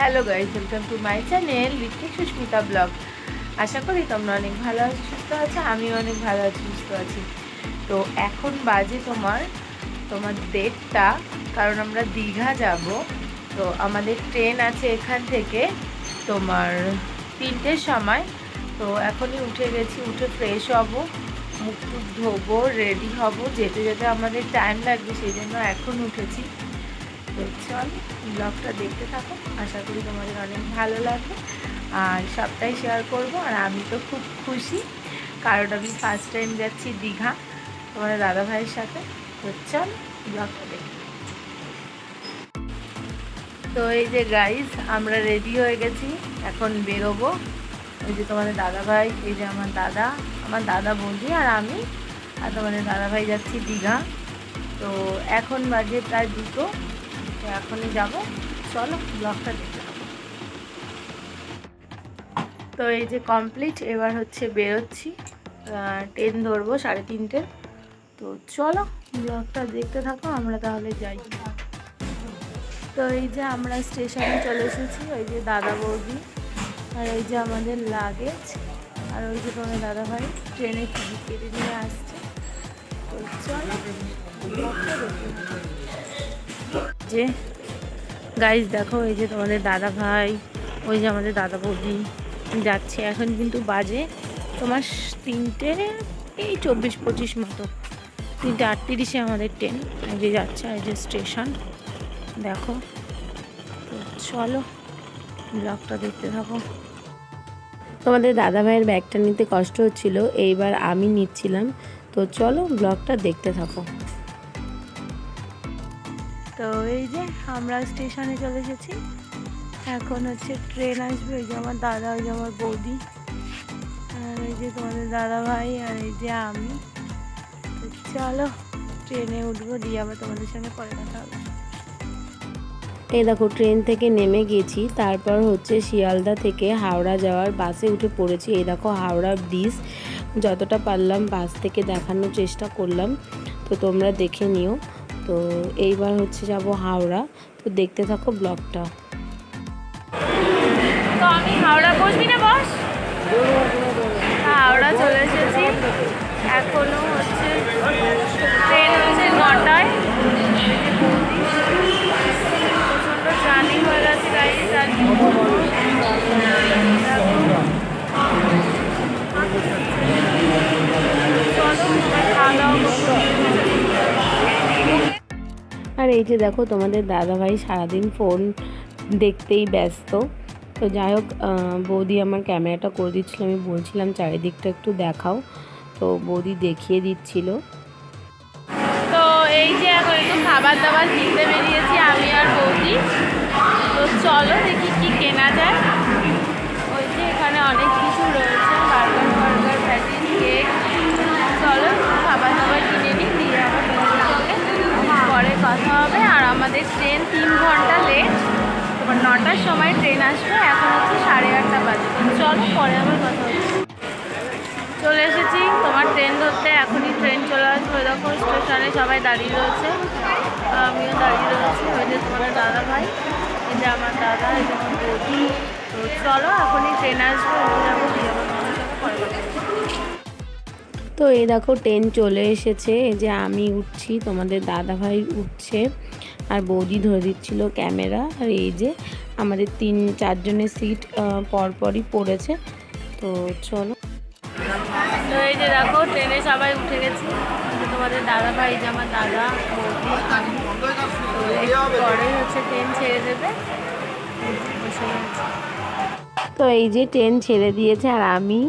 Hello guys welcome to my channel Ritwik Susmita blog আশা করি তোমরা অনেক ভালো আছো, সুস্থ আছো, আমিও অনেক ভালো আছি, সুস্থ আছি। তো এখন বাজে তোমার তোমার ডেটটা কারণ আমরা দীঘা যাব। তো আমাদের ট্রেন আছে এখান থেকে তোমার তিনটের সময়। তো এখনই উঠে গেছি, উঠে ফ্রেশ হব মুখ টুক ধোবো রেডি হব, যেতে যেতে আমাদের টাইম লাগবে, সেই জন্য এখন উঠেছি। তো চল ব্লগটা দেখতে থাকো। আশা করি তোমাদের অনেক ভালো লাগবে। আর সবটাই শেয়ার করব। আর আমি তো খুব খুশি। কারণ আমি ফার্স্ট টাইম যাচ্ছি দীঘা তোমাদের দাদা ভাইয়ের সাথে। তো চল ব্লগটা দেখি। তো এই যে গাইজ আমরা রেডি হয়ে গেছি। এখন বেরোবো। এই যে তোমাদের দাদা ভাই, এই যে আমার দাদা আমার দাদা বন্ধু আর আমি। আর তোমাদের দাদা ভাই যাচ্ছি দীঘা। তো এখন বাজে প্রায় দুটো। এখনই যাব। চলো ব্লগটা দেখে তো এই যে কমপ্লিট এবার হচ্ছে বেরোচ্ছি। ট্রেন ধরবো সাড়ে তিনটে। তো চলো ব্লগটা দেখতে থাকো, আমরা তাহলে যাই। তো এই যে আমরা স্টেশনে চলে এসেছি, ওই যে দাদা বৌদি, আর এই যে আমাদের লাগেজ আর ওই যে তোমার দাদা ভাই ট্রেনে টিকিট কেটে নিয়ে আসছে। তো চলো। যে গাইজ দেখো এই যে তোমাদের দাদা ভাই, ওই যে আমাদের দাদা বৌদি যাচ্ছে। এখন কিন্তু বাজে তোমার তিনটে, এই চব্বিশ পঁচিশ মতো। তিনটে আটত্রিশে আমাদের ট্রেন এই যে যাচ্ছে এই যে স্টেশন দেখো, তো চলো ব্লগটা দেখতে থাকো। তোমাদের দাদা ভাইয়ের ব্যাগটা নিতে কষ্ট হচ্ছিল, এইবার আমি নিচ্ছিলাম। তো চলো ব্লগটা দেখতে থাকো। তো এই যে আমরা স্টেশনে চলে এসেছি। এখন হচ্ছে ট্রেন আসবে, ওই যে আমার দাদা, ওই যে আমার বৌদি, আর এই যে তোমাদের দাদা ভাই, আর এই যে আমি। চলো, ট্রেনে উঠবো, দিয়ে আবার তোমাদের সঙ্গে পরে কথা হবে। এই দেখো, ট্রেন থেকে নেমে গেছি, তারপর হচ্ছে শিয়ালদা থেকে হাওড়া যাওয়ার বাসে উঠে পড়েছি। এই দেখো, হাওড়া ব্রিজ, যতটা পারলাম বাস থেকে দেখানোর চেষ্টা করলাম। তো তোমরা দেখে নিও। তো এইবার হচ্ছে যাব হাওড়া। তো দেখতে থাকো ব্লগটা। তো আমি হাওড়া বসবি না, বস? হাওড়া চলে এসেছি। এখনও হচ্ছে ট্রেন হচ্ছে নটায়। প্রচণ্ড জার্নি হয়ে গেছে গাড়ি এই যে দেখো তোমাদের দাদাভাই সারাদিন ফোন দেখতেই ব্যস্ত। তো যাই হোক বৌদি আমার ক্যামেরাটা করে দিচ্ছিল, আমি বলছিলাম চারিদিকটা একটু দেখাও। তো বৌদি দেখিয়ে দিচ্ছিল। তো এই যে এখন একটু খাবার দাবার কিনতে বেরিয়েছি আমি আর বৌদি। তো চলো দেখি কি কেনা যায়। ওই যে এখানে অনেক কিছু রয়েছে, বার্গার ফার্গার প্যাটিস, কেক। চলো খাবার দাবার কিনে নিই দিয়ে আবার তোমাদের সঙ্গে পরে কথা হবে। আর আমাদের ট্রেন তিন ঘণ্টা লেট তোমার নটার সময় ট্রেন আসবে। এখন হচ্ছে সাড়ে আটটা বাজে। চলো, পরে আবার কথা হচ্ছে চলে এসেছি। তোমার ট্রেন ধরতে এখনই ট্রেন চলে আসবে। দেখো, স্টেশনে সবাই দাঁড়িয়ে রয়েছে। আমিও দাঁড়িয়ে রয়েছি। ওই যে তোমার দাদা ভাই এই যে আমার দাদা, এই যে আমার বৌদি। তো চলো, এখনই ট্রেন আসবে। যাব। তো এই দেখো ট্রেন চলে এসেছে। এই যে আমি উঠছি তোমাদের দাদা ভাই উঠছে। আর বৌদি ধরে দিচ্ছিল ক্যামেরা। আর এই যে আমাদের তিন চারজনের সিট পরপরই পড়েছে। তো চলো। তো এই যে দেখো ট্রেনে সবাই উঠে গেছি। তোমাদের দাদা ভাই যে আমার দাদা পরে হচ্ছে ট্রেন ছেড়ে দেবে। তো এই যে ট্রেন ছেড়ে দিয়েছে আর আমি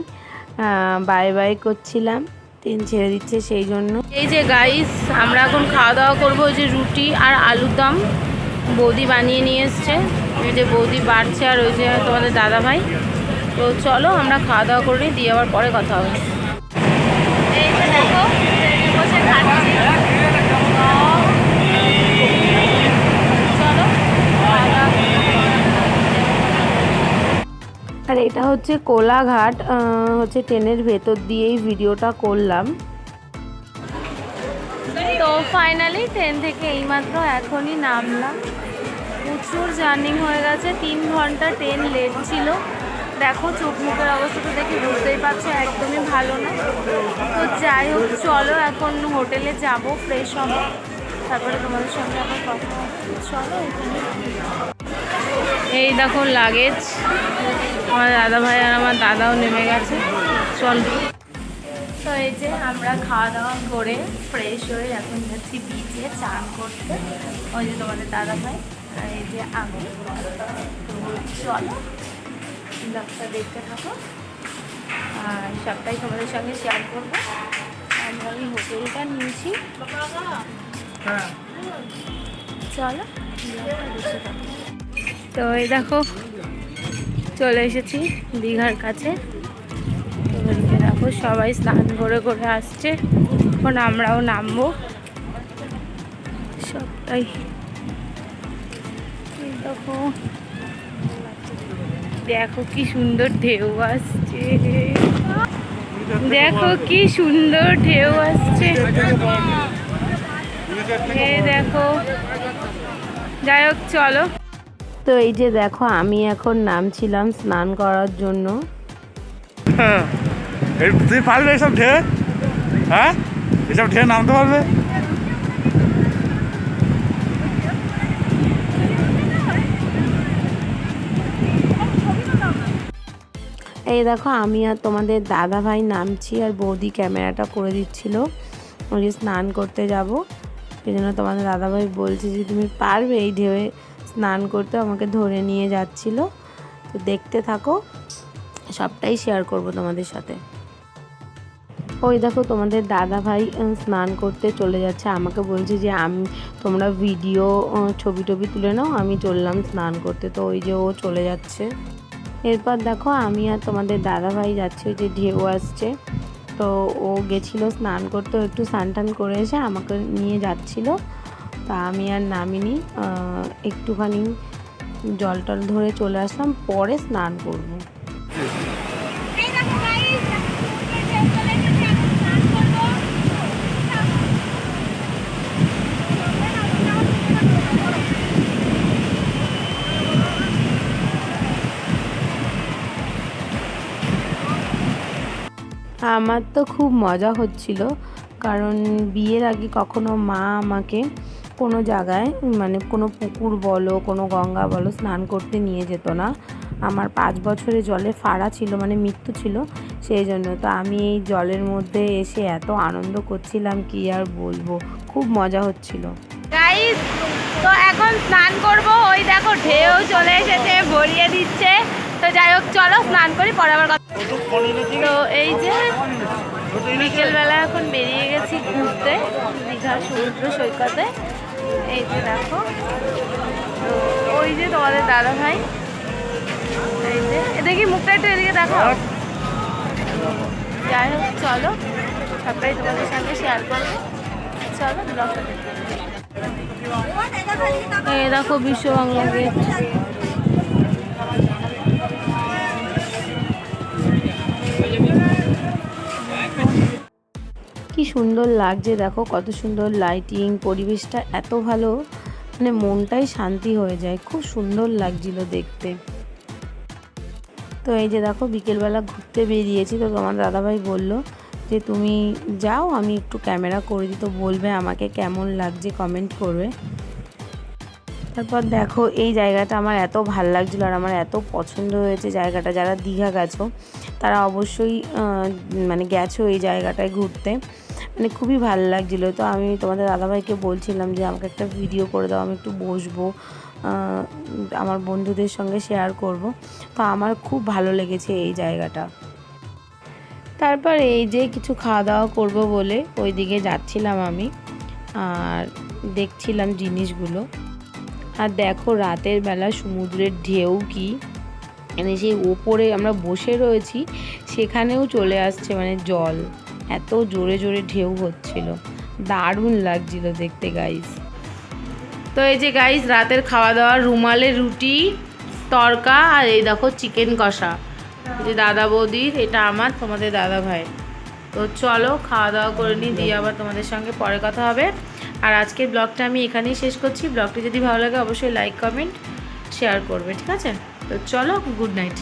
বাই বাই করছিলাম। ট্রেন ছেড়ে দিচ্ছে সেই জন্য। এই যে গাইস আমরা এখন খাওয়া দাওয়া করব ওই যে রুটি আর আলুর দম। বৌদি বানিয়ে নিয়ে এসছে। ওই যে বৌদি বাড়ছে আর ওই যে তোমাদের দাদা ভাই তো চলো আমরা খাওয়া দাওয়া করে নিই, দিয়ে আবার পরে কথা হবে এই যে দেখো ট্রেনে বসে খাচ্ছি চলো খাওয়া দাওয়া আর এটা হচ্ছে কোলাঘাট হচ্ছে ট্রেনের ভেতর দিয়েই ভিডিওটা করলাম। তো ফাইনালি ট্রেন থেকে এইমাত্র এখনই নামলাম। প্রচুর জার্নি হয়ে গেছে, তিন ঘণ্টা ট্রেন লেট ছিল। দেখো চোখ মুখের অবস্থাটা দেখে বুঝতেই পারছ, একদমই ভালো না। তো যাই হোক, চলো এখন হোটেলে যাব ফ্রেশ হব। তারপরে তোমাদের সঙ্গে আবার কথা চলো এখানে এই দেখো লাগেজ আমার দাদা ভাই আর আমার দাদাও নেমে গেছে। চল। তো এই যে আমরা খাওয়া দাওয়া করে ফ্রেশ হয়ে এখন যাচ্ছি বিচে চান করতে। ওই যে তোমাদের দাদা ভাই আর এই যে আমি। চলো ব্লগটা দেখতে থাকো। আর সবটাই তোমাদের সঙ্গে শেয়ার করব। আমরা এই হোটেলটা নিয়েছি। চলো ব্লগটা দেখতে থাকো। তো এই দেখো, চলে এসেছি দীঘার কাছে। দেখো, সবাই স্নান করে করে আসছে। এখন আমরাও নামবো। সবটাই। দেখো দেখো কি সুন্দর ঢেউ আসছে। দেখো কি সুন্দর ঢেউ আসছে। দেখো, যাই হোক, চলো। তো এই যে দেখো আমি এখন নামছিলাম স্নান করার জন্য। হ্যাঁ। এই তুই পারবে এসব ঢে হ্যাঁ? এসব ঢে নামতে পারবে? এই দেখো আমি আর তোমাদের দাদা ভাই নামছি আর বৌদি ক্যামেরাটা করে দিচ্ছিল। ওই স্নান করতে যাব। সেই জন্য তোমাদের দাদা ভাই বলছে যে তুমি পারবে এই ঢেউয়ে স্নান করতে আমাকে ধরে নিয়ে যাচ্ছিল। তো দেখতে থাকো, সবটাই শেয়ার করব তোমাদের সাথে। ওই দেখো তোমাদের দাদা ভাই স্নান করতে চলে যাচ্ছে। আমাকে বলছে যে, আমি, তোমরা ভিডিও ছবি টবি তুলে নাও, আমি চললাম স্নান করতে। তো ওই যে ও চলে যাচ্ছে। এরপর দেখো, আমি আর তোমাদের দাদা ভাই যাচ্ছি, ওই যে ঢেউ আসছে। তো ও গেছিল স্নান করতে একটু স্নান টান করে এসে আমাকে নিয়ে যাচ্ছিল। তা আমি আর নামিনি একটুখানি জল টল ধরে চলে আসলাম, পরে স্নান করব। আমার তো খুব মজা হচ্ছিল, কারণ বিয়ের আগে কখনো মা আমাকে কোনো জায়গায় মানে কোনো পুকুর বলো, কোনো গঙ্গা বলো, স্নান করতে নিয়ে যেত না। আমার পাঁচ বছরে জলে ফাড়া ছিল মানে মৃত্যু ছিল, সেই জন্য। তো আমি এই জলের মধ্যে এসে এত আনন্দ করছিলাম, কি আর বলব? খুব মজা হচ্ছিল। তো এখন স্নান করব। ওই দেখো, ঢেউ চলে এসেছে, ভরিয়ে দিচ্ছে। তো যাই হোক, চলো স্নান করি, পরে আবার কথা তো এই যে, বিকেলবেলা এখন বেরিয়ে গেছি ঘুরতে দীঘার সমুদ্র সৈকতে। এই যে দেখো। তো ওই যে তোমাদের দাদা ভাই এই যে দেখি মুখটা একটু এদিকে দেখো? যাই হোক চলো। সবটাই তোমাদের সঙ্গে শেয়ার করব। চলো ব্লগটা এই দেখো বিশ্ব বাংলা গেট। কি সুন্দর লাগছে দেখো, কত সুন্দর লাইটিং পরিবেশটা এত ভালো। মানে মনটাই শান্তি হয়ে যায়, খুব সুন্দর লাগছিল দেখতে। তো এই যে দেখো, বিকেলবেলা ঘুরতে বেরিয়েছি, তো তোমার দাদাভাই বলল যে, তুমি যাও, আমি একটু ক্যামেরা করে দিই। তো বলবে আমাকে কেমন লাগছে কমেন্ট করবে। তারপর দেখো, এই জায়গাটা আমার এত ভালো লাগছিল আর আমার এত পছন্দ হয়েছে জায়গাটা। যারা দীঘা গেছো, তারা অবশ্যই মানে গেছো এই জায়গাটায় ঘুরতে। মানে খুবই ভালো লাগছিল। তো আমি তোমাদের দাদাভাইকে বলছিলাম যে, আমাকে একটা ভিডিও করে দাও, আমি একটু বসবো আমার বন্ধুদের সঙ্গে শেয়ার করব। তো আমার খুব ভালো লেগেছে এই জায়গাটা। তারপর এই যে কিছু খাওয়া দাওয়া করব বলে ওই দিকে যাচ্ছিলাম আমি, আর দেখছিলাম জিনিসগুলো। আর দেখো রাতের বেলা সমুদ্রের ঢেউ কি মানে সেই ওপরে আমরা বসে রয়েছি, সেখানেও চলে আসছে মানে জল। এত জোরে জোরে ঢেউ হচ্ছিল। দারুণ লাগছিল দেখতে গাইস তো এই যে গাইস রাতের খাওয়া দাওয়া রুমালের রুটি, তরকা, আর এই দেখো চিকেন কষা। যে দাদা বৌদির, এটা আমার, তোমাদের দাদা ভাই। তো চলো খাওয়া দাওয়া করে নিই, দিয়ে আবার তোমাদের সঙ্গে পরে কথা হবে। আর আজকের ব্লগটা আমি এখানেই শেষ করছি। ব্লগটি যদি ভালো লাগে, অবশ্যই লাইক কমেন্ট শেয়ার করবে, ঠিক আছে? তো চলো গুড নাইট